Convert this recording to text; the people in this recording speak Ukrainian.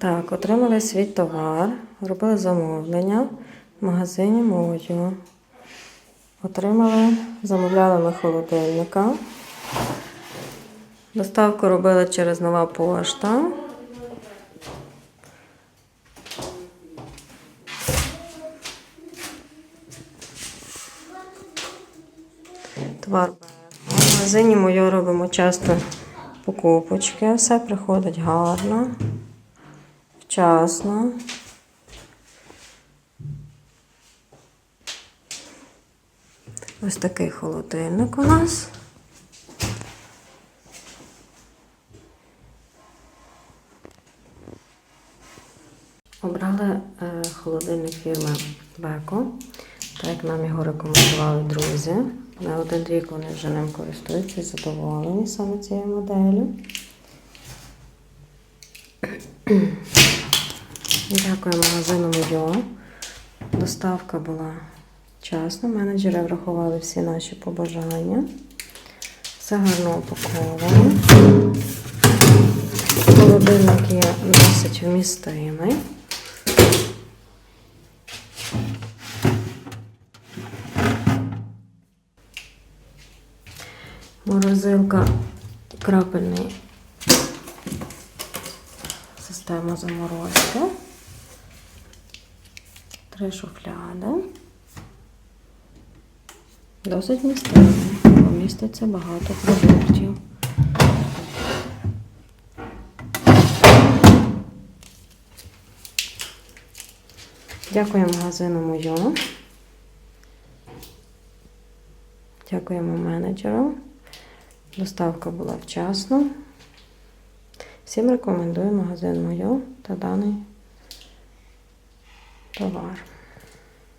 Так, отримали свій товар, робили замовлення в магазині Мою. Отримали, замовляли ми холодильника. Доставку робили через нова пошта. Товар в магазині Мою робимо часто покупочки. Все приходить гарно, вчасно. Ось такий холодильник у нас. Обрали е, холодильник фірми Беко, так нам його рекомендували друзі. Не один рік вони вже ним користуються і задоволені саме цією моделлю. Дякую магазину Мойо. Доставка була вчасно. Менеджери врахували всі наші побажання. Все гарно упаковано. Холодильник є досить вмістимий. Морозилка крапельний система заморозки. Три шуфляди. Досить містивний, бо міститься багато продуктів. Дякую магазину Мойо. Дякуємо менеджеру. Доставка була вчасно. Всім рекомендую магазин Мойо та даний товар.